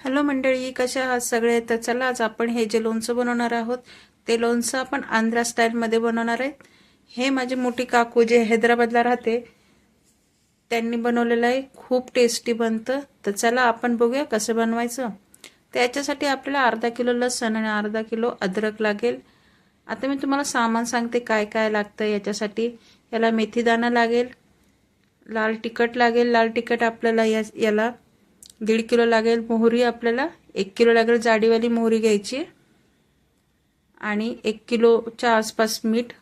Hello मंडळी कशा आहात सगळे? तर चला आज आपण हे जे लोणचं बनवणार आहोत ते लोणचं आपण आंध्रा स्टाईलमध्ये बनवणार आहे. हे माझी मोठी काकू जे हैदराबादला राहते त्यांनी बनवलेलं आहे. खूप टेस्टी बनतं. तर चला आपण बघूया कसं बनवायचं. त्याच्यासाठी आपल्याला अर्धा किलो लसण आणि अर्धा किलो अद्रक लागेल. आता मी तुम्हाला सामान सांगते काय काय लागतं याच्यासाठी. याला मेथीदाणा लागेल लाल तिखट लागेल. लाल तिखट आपल्याला या याला दीड किलो लागेल मोहरी आपल्याला एक किलो लागेल जाडीवाली मोहरी घ्यायची आणि एक किलोच्या आसपास मीठ.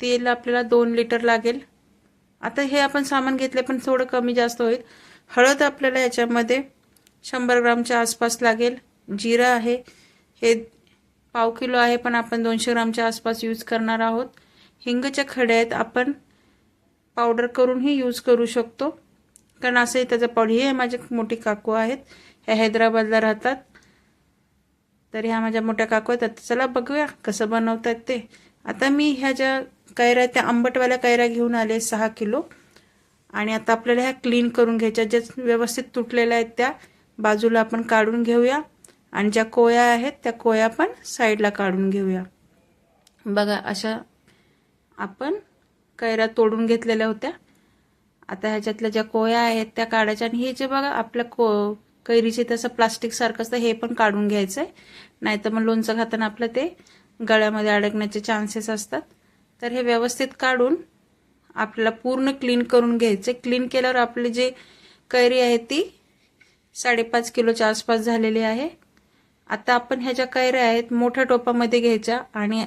तेल आपल्याला दोन लिटर लागेल. आता हे आपण सामान घेतले पण थोडं कमी जास्त होईल. हळद आपल्याला याच्यामध्ये शंभर ग्रामच्या आसपास लागेल. जिरं आहे हे पाव किलो आहे पण आपण दोनशे ग्रामच्या आसपास यूज करणार आहोत. हिंगच्या खड्या आहेत आपण पावडर करूनही यूज करू शकतो. कारण असंही त्याचं पावडर हे माझे मोठी काकू आहेत. ह्या हैदराबादला राहतात. तर ह्या माझ्या मोठ्या काकू आहेत. चला बघूया कसं बनवतात ते. आता मी ह्या ज्या कैऱ्या त्या आंबटवाल्या कैऱ्या घेऊन आले सहा किलो. आणि आता आपल्याला ह्या क्लीन करून घ्यायच्या ज्या व्यवस्थित तुटलेल्या आहेत त्या बाजूला आपण काढून घेऊया. आणि ज्या कोया आहेत त्या कोया पण साईडला काढून घेऊया. बघा अशा आपण कैऱ्या तोडून घेतलेल्या होत्या. आता ह्याच्यातल्या ज्या कोया आहेत त्या काढायच्या आणि हे जे बघा आपल्या को कैरीचे तसं प्लास्टिक सारखं असतं हे पण काढून घ्यायचं आहे नाही तर मग लोणचं खाताना आपलं ते गळ्यामध्ये अडकण्याचे चान्सेस असतात. तर हे व्यवस्थित काढून आपल्याला पूर्ण क्लीन करून घ्यायचं क्लीन केल्यावर आपली जी कैरी आहे ती साडेपाच किलोच्या आसपास झालेली आहे. आता आपण ह्या ज्या कैऱ्या आहेत मोठ्या टोपामध्ये घ्यायच्या आणि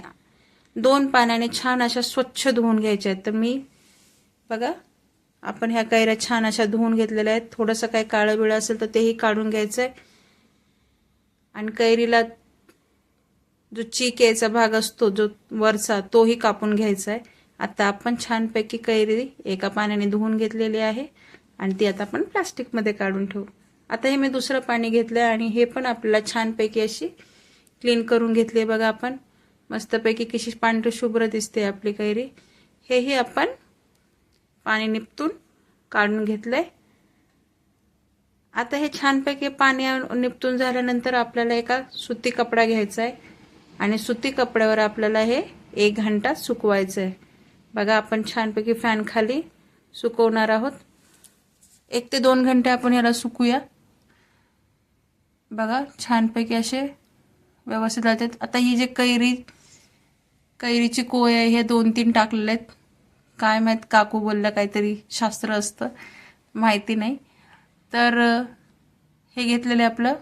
दोन पाण्याने छान अशा स्वच्छ धुवून घ्यायच्या आहेत. तर मी बघा आपण ह्या कैऱ्या छान अशा धुवून घेतलेल्या आहेत. थोडंसं काही काळं बिळं असेल तर तेही काढून घ्यायचं आहे आणि कैरीला जो चीक यायचा भाग असतो जो वरचा तोही कापून घ्यायचा आहे आता आपण छानपैकी कैरी एका पाण्याने धुवून घेतलेली आहे. आणि ती आता आपण प्लास्टिकमध्ये काढून ठेवू. आता हे मी दुसरं पाणी घेतलं आहे आणि हे पण आपल्याला छानपैकी अशी क्लीन करून घेतली आहे बघा आपण. मस्तपैकी कशी पांढरी शुभ्र दिसते आपली कैरी. हेही आपण पाणी निपटून काढून घेतलंय. आता हे छानपैकी पाणी निपटून झाल्यानंतर आपल्याला एका सुती कपडा घ्यायचा आहे आणि सुती कपड्यावर आपल्याला हे एक घंटा सुकवायचं आहे बघा आपण छानपैकी फॅन खाली सुकवणार आहोत. एक ते दोन घंटे आपण याला सुकूया. बघा छानपैकी असे व्यवस्थित राहतात आता ही जे कैरी कैरीची कोय आहे हे दोन तीन टाकलेले आहेत. काय माहीत काकू बोललं काहीतरी शास्त्र असतं. माहिती नाही. तर हे घेतलेले आपलं.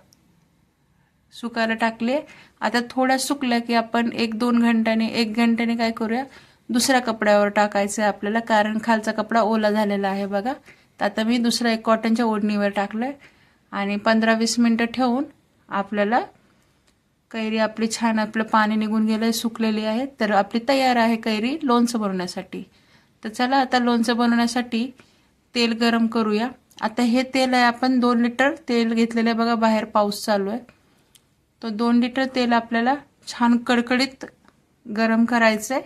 सुकायला टाकले. आता थोड्या सुकल्या की आपण एक दोन घंट्याने एक घंट्याने काय करूया? दुसऱ्या कपड्यावर टाकायचं आहे आपल्याला कारण खालचा कपडा ओला झालेला आहे बघा. तर आता मी दुसरा एक कॉटनच्या ओढणीवर टाकलं आहे आणि पंधरा वीस मिनटं ठेवून आपल्याला कैरी आपली छान आपलं पाणी निघून गेलं आहे सुकलेली आहे. तर आपली तयार आहे कैरी लोणचं बनवण्यासाठी तर चला आता लोणचं बनवण्यासाठी तेल गरम करूया. आता हे तेल आहे आपण दोन लिटर तेल घेतलेलं आहे बघा बाहेर पाऊस चालू आहे. तो दोन लिटर तेल आपल्याला छान कडकडीत गरम करायचं आहे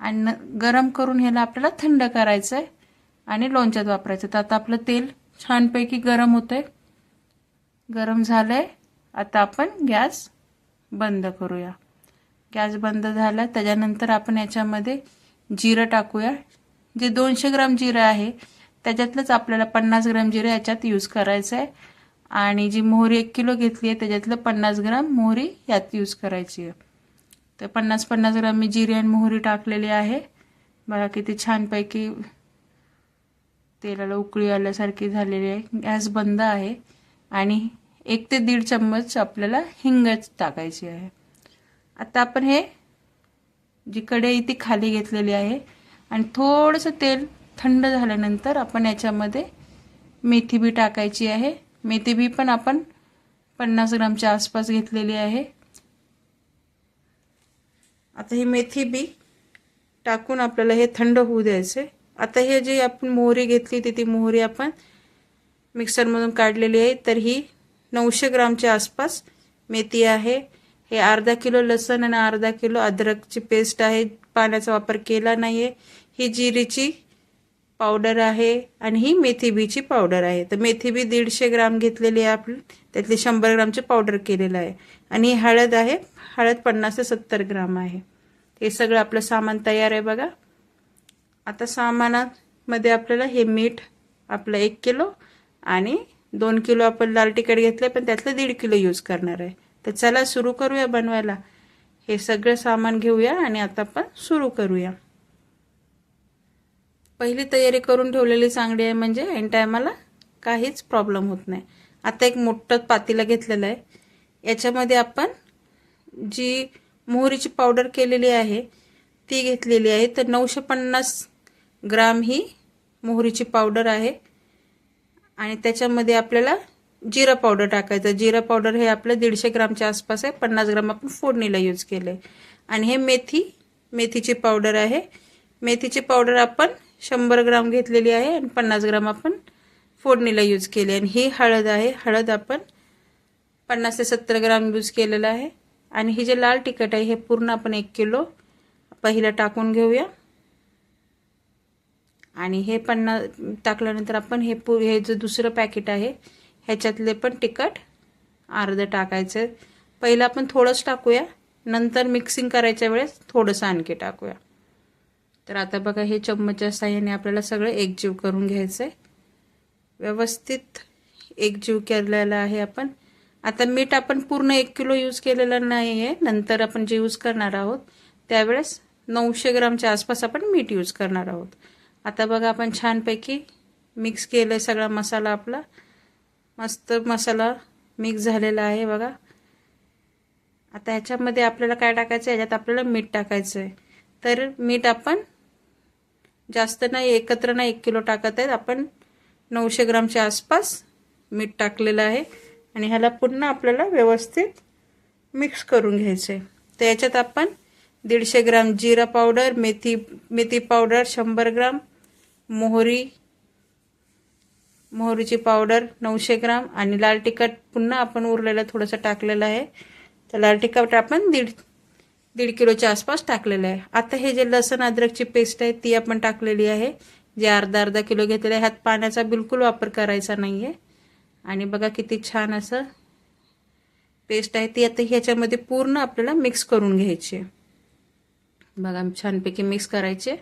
आणि गरम करून ह्याला आपल्याला थंड करायचं आहे आणि लोणच्यात वापरायचं. तर आता आपलं तेल छानपैकी गरम होतं आहे गरम झालं आहे आता आपण गॅस बंद करूया. गॅस बंद झाला त्याच्यानंतर आपण याच्यामध्ये जिरं टाकूया. जे दोनशे ग्राम जिरं आहे त्याच्यातलंच आपल्याला पन्नास ग्राम जिरं याच्यात यूज करायचं आहे आणि जी मोहरी एक किलो घेतली आहे त्याच्यातलं पन्नास ग्राम मोहरी यात यूज करायची आहे. तर पन्नास पन्नास ग्राम मी जिरे आणि मोहरी टाकलेली आहे. बघा किती छानपैकी तेलाला उकळी आल्यासारखी झालेली आहे. गॅस बंद आहे. आणि एक ते दीड चम्मच आपल्याला हिंग टाकायची आहे. आता आपण हे जी कढई ती खाली घेतलेली आहे. आणि थोडंसं तेल थंड झाल्यानंतर आपण याच्यामध्ये मेथी बी टाकायची आहे. मेथी बी पण आपण पन्नास ग्रामच्या आसपास घेतलेली आहे. आता ही मेथी बी टाकून आपल्याला हे थंड होऊ द्यायचे आता हे जी आपण मोहरी घेतली ती ती मोहरी आपण मिक्सरमधून काढलेली आहे. तर ही नऊशे ग्रामच्या आसपास मेथी आहे. हे अर्धा किलो लसण आणि अर्धा किलो अद्रकची पेस्ट आहे. पाण्याचा वापर केला नाही आहे ही जिरीची पावडर आहे आणि ही मेथी बीची पावडर आहे. तर मेथी बी दीडशे ग्राम घेतलेली आहे आपली. त्यातली शंभर ग्रामची पावडर केलेलं आहे. आणि ही हळद आहे. हळद पन्नास ते सत्तर ग्राम आहे. हे सगळं आपलं सामान तयार आहे बघा. आता सामानामध्ये आपल्याला हे मीठ आपलं एक किलो आणि दोन किलो आपण लाल तिखट घेतलं पण त्यातलं दीड किलो यूज करणार आहे. तर चला सुरू करूया बनवायला. हे सगळं सामान घेऊया आणि आता आपण सुरू करूया. पहिली तयारी करून ठेवलेली चांगली आहे म्हणजे ऐन टायमाला काहीच प्रॉब्लेम होत नाही. आता एक मोठं पातीला घेतलेलं आहे. याच्यामध्ये आपण जी मोहरीची पावडर केलेली आहे ती घेतलेली आहे. तर नऊशे पन्नास ग्राम ही मोहरीची पावडर आहे. आणि त्याच्यामध्ये आपल्याला जिरा पावडर टाकायचं. जिरा पावडर हे आपलं दीडशे ग्रामच्या आसपास आहे. पन्नास ग्राम आपण फोडणीला यूज केलं आणि हे मेथी मेथीची पावडर आहे. मेथीची पावडर आपण शंभर ग्राम घेतलेली आहे आणि पन्नास ग्राम आपण फोडणीला यूज केली आणि ही हळद आहे. हळद आपण पन्नास ते सत्तर ग्राम यूज केलेलं आहे. आणि ही जे लाल तिखट आहे हे पूर्ण आपण एक किलो पहिलं टाकून घेऊया. आणि हे पन्नास टाकल्यानंतर आपण हे पु हे जे दुसरं पॅकेट आहे ह्याच्यातले पण तिखट अर्धं टाकायचं. पहिलं आपण थोडंच टाकूया. नंतर मिक्सिंग करायच्या वेळेस थोडंसं आणखी टाकूया. तर आता बघा हे चम्मचच्या साह्याने आपल्याला सगळं एकजीव करून घ्यायचं आहे व्यवस्थित एकजीव केलेला आहे आपण. आता मीठ आपण पूर्ण एक किलो यूज केलेलं नाही आहे नंतर आपण जे यूज करणार आहोत त्यावेळेस नऊशे ग्रामच्या आसपास आपण मीठ यूज करणार आहोत. आता बघा आपण छानपैकी मिक्स केलं सगळा मसाला आपला. मस्त मसाला मिक्स झालेला आहे बघा. आता ह्याच्यामध्ये आपल्याला काय टाकायचं? आहे ह्याच्यात आपल्याला मीठ टाकायचं आहे तर मीठ आपण जास्त नाही एकत्र नाही एक किलो टाकत आहेत. आपण नऊशे ग्रामच्या आसपास मीठ टाकलेलं आहे. आणि ह्याला पुन्हा आपल्याला व्यवस्थित मिक्स करून घ्यायचं आहे तर याच्यात आपण दीडशे ग्राम जिरा पावडर मेथी मेथी पावडर शंभर ग्राम मोहरी मोहरीची पावडर नऊशे ग्राम आणि लाल तिखट पुन्हा आपण उरलेलं थोडंसं टाकलेलं आहे. तर लाल तिखट आपण दीड दीड किलोच्या आसपास टाकलेलं आहे. आता हे जे लसण अद्रकची पेस्ट आहे ती आपण टाकलेली आहे. जे अर्धा अर्धा किलो घेतलेलं आहे. ह्यात पाण्याचा बिलकुल वापर करायचा नाही आहे आणि बघा किती छान असं पेस्ट आहे. ती आता ह्याच्यामध्ये पूर्ण आपल्याला मिक्स करून घ्यायची आहे. बघा छानपैकी मिक्स करायचे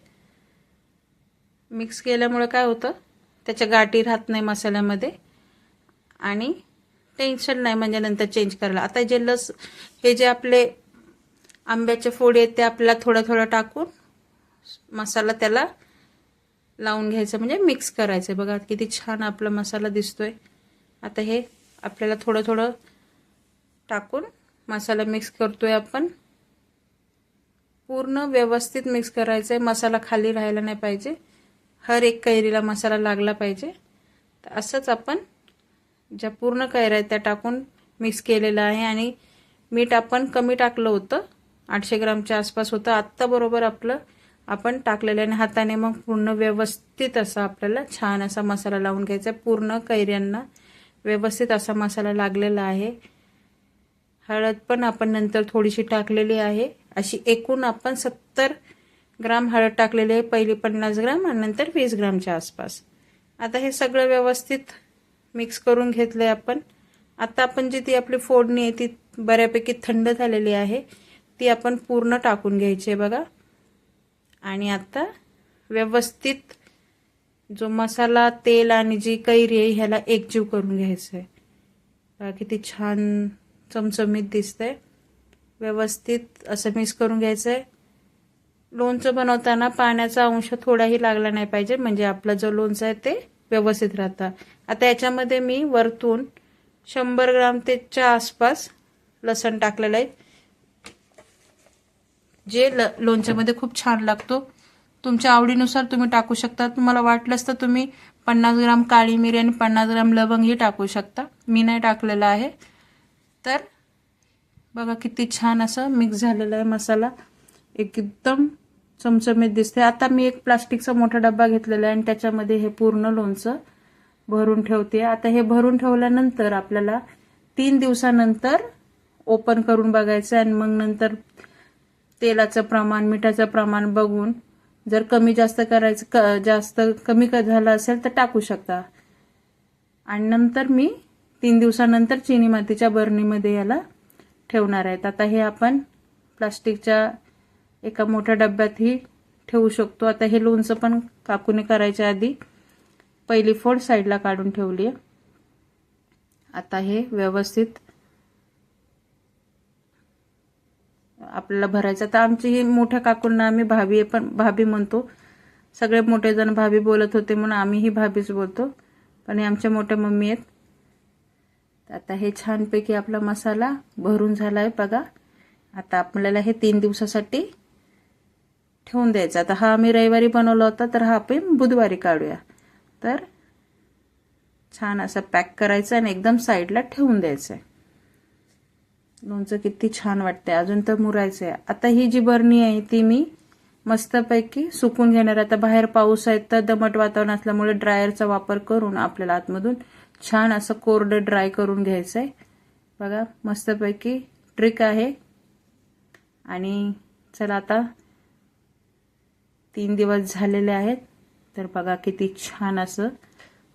मिक्स केल्यामुळं काय होतं? त्याच्या गाठी राहत नाही मसाल्यामध्ये. आणि टेन्शन नाही म्हणजे नंतर चेंज करायला. आता जे लस हे जे आपले आंब्याचे फोड आहेत ते आपल्याला थोडं थोडं टाकून मसाला त्याला लावून घ्यायचं म्हणजे मिक्स करायचं. बघा किती छान आपला मसाला दिसतोय. आता हे आपल्याला थोडं थोडं टाकून मसाला मिक्स करतोय आपण. पूर्ण व्यवस्थित मिक्स करायचं आहे मसाला खाली राहायला नाही पाहिजे. हर एक कैरीला मसाला लागला पाहिजे. तर असंच आपण ज्या पूर्ण कैऱ्या आहेत त्या टाकून मिक्स केलेलं आहे आणि मीठ आपण कमी टाकलं होतं. आठशे ग्रामच्या आसपास होतं. आत्ता बरोबर आपलं आपण टाकलेलं आणि हाताने मग पूर्ण व्यवस्थित असा आपल्याला छान असा मसाला लावून घ्यायचा पूर्ण कैऱ्यांना व्यवस्थित असा मसाला लागलेला आहे. हळद पण आपण नंतर थोडीशी टाकलेली आहे. अशी एकूण आपण सत्तर ग्राम हळद टाकलेली आहे पहिली पन्नास ग्राम आणि नंतर वीस ग्रामच्या आसपास. आता हे सगळं व्यवस्थित मिक्स करून घेतलं आहे आपण. आता आपण जी ती आपली फोडणी आहे ती बऱ्यापैकी थंड झालेली आहे ती आपण पूर्ण टाकून घ्यायची आहे बघा. आणि आता व्यवस्थित जो मसाला तेल आणि जी कैरी आहे ह्याला एकजीव करून घ्यायचं आहे बघा किती छान चमचमीत दिसतंय. व्यवस्थित असं मिक्स करून घ्यायचं आहे लोणचं बनवताना पाण्याचा अंश थोडाही लागला नाही पाहिजे. म्हणजे आपलं जो लोणचं आहे ते व्यवस्थित राहतं. आता याच्यामध्ये मी वरतून शंभर ग्राम तेच्या आसपास लसण टाकलेलं आहे. जे ल लोणच्यामध्ये खूप छान लागतो. तुमच्या आवडीनुसार तुम्ही टाकू शकता. तुम्हाला वाटलंच तर तुम्ही पन्नास ग्राम काळी मिरी आणि पन्नास ग्राम लवंगही टाकू शकता. मी नाही टाकलेला आहे. तर बघा किती छान असं मिक्स झालेला आहे मसाला. एकदम चमचमीत दिसते. आता मी एक प्लास्टिकचा मोठा डब्बा घेतलेला आहे आणि त्याच्यामध्ये हे पूर्ण लोणचं भरून ठेवते. आता हे भरून ठेवल्यानंतर आपल्याला तीन दिवसानंतर ओपन करून बघायचं आणि मग नंतर तेलाचं प्रमाण मिठाचं प्रमाण बघून जर कमी जास्त करायचं क जास्त कमी झालं असेल तर टाकू शकता. आणि नंतर मी तीन दिवसानंतर चिनी मातीच्या बरणीमध्ये याला ठेवणार आहेत. आता हे आपण प्लास्टिकच्या एका मोठ्या डब्यातही ठेवू शकतो. आता हे लोणचं पण काकूने करायच्या आधी पहिली फोड साईडला काढून ठेवली आहे. आता हे व्यवस्थित आपल्याला भरायचं. तर आमची ही मोठ्या काकूंना आम्ही भाभी पण भाभी म्हणतो सगळे मोठे जण भाभी बोलत होते म्हणून आम्हीही भाभीच बोलतो. पण हे आमच्या मोठ्या मम्मी आहेत. आता हे छानपैकी आपला मसाला भरून झाला आहे बघा. आता आपल्याला हे तीन दिवसासाठी ठेवून द्यायचा. आता हा आम्ही रविवारी बनवला होता तर हा आपण बुधवारी काढूया. तर छान असं पॅक करायचं आणि एकदम साईडला ठेवून द्यायचं. आहे लोणचं किती छान वाटते अजून तर मुरायचं आहे आता ही जी बरणी आहे ती मी मस्तपैकी सुकून घेणार. आता बाहेर पाऊस आहे तर दमट वातावरण असल्यामुळे ड्रायरचा वापर करून आपल्याला आतमधून छान असं कोरडं ड्राय करून घ्यायचं आहे बघा मस्तपैकी ट्रिक आहे. आणि चला आता तीन दिवस झालेले आहेत. तर बघा किती छान असं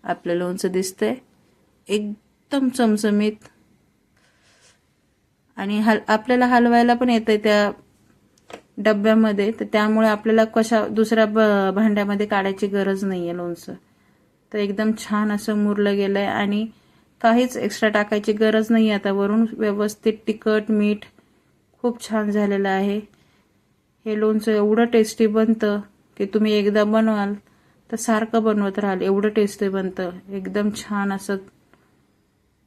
आपलं लोणचं दिसतंय. एकदम चमचमीत. आणि हल आपल्याला हलवायला पण येतंय त्या डब्यामध्ये. तर त्यामुळे आपल्याला कशा दुसऱ्या ब भांड्यामध्ये काढायची गरज नाही आहे लोणचं. तर एकदम छान असं मुरलं गेलं आहे आणि काहीच एक्स्ट्रा टाकायची गरज नाही आता. वरून व्यवस्थित तिखट मीठ खूप छान झालेलं आहे. हे लोणचं एवढं टेस्टी बनतं. की तुम्ही एकदा बनवाल तर सारखं बनवत राहाल. एवढं टेस्टी बनतं. एकदम छान असं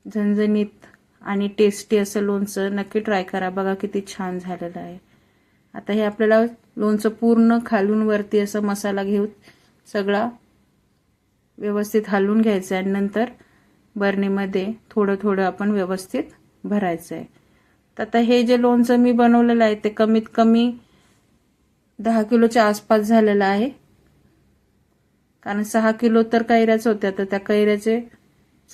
झणझणीत आणि टेस्टी असं लोणचं नक्की ट्राय करा. बघा किती छान झालेलं आहे. आता हे आपल्याला लोणचं पूर्ण खालून वरती असं मसाला घेऊन सगळा व्यवस्थित हलवून घ्यायचं आहे आणि नंतर बरणीमध्ये थोडं थोडं आपण व्यवस्थित भरायचं आहे तर आता हे जे लोणचं मी बनवलेलं आहे ते कमीत कमी दहा किलोच्या आसपास झालेला आहे. कारण सहा किलो तर कैऱ्याच होत्या तर त्या कैऱ्याचे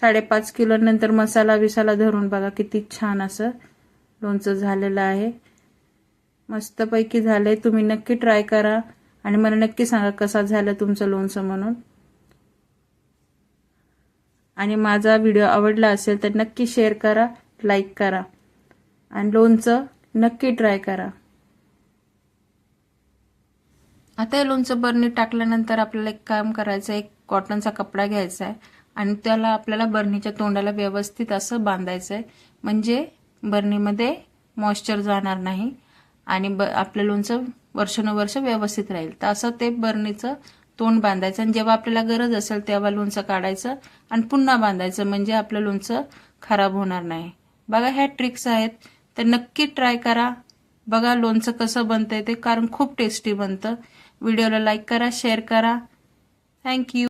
साडेपाच किलो नंतर मसाला विसाला धरून बघा किती छान असं लोणचं झालेलं आहे. मस्तपैकी झालंय. तुम्ही नक्की ट्राय करा. आणि मला नक्की सांगा कसा झालं तुमचं लोणचं म्हणून. आणि माझा व्हिडिओ आवडला असेल तर नक्की शेअर करा लाईक करा. आणि लोणचं नक्की ट्राय करा. आता हे लोणचं बरणी टाकल्यानंतर आपल्याला एक काम करायचं एक कॉटनचा कपडा घ्यायचा आहे आणि त्याला आपल्याला बरणीच्या तोंडाला व्यवस्थित असं बांधायचं आहे म्हणजे बरणीमध्ये मॉइश्चर जाणार नाही आणि ब आपलं लोणचं वर्षानुवर्ष व्यवस्थित राहील. तर असं ते बरणीचं तोंड बांधायचं आणि जेव्हा आपल्याला गरज असेल तेव्हा लोणचं काढायचं आणि पुन्हा बांधायचं म्हणजे आपलं लोणचं खराब होणार नाही. बघा ह्या ट्रिक्स आहेत. तर नक्की ट्राय करा. बघा लोणचं कसं बनतंय ते कारण खूप टेस्टी बनतं. व्हिडिओला लाईक करा शेअर करा. थँक्यू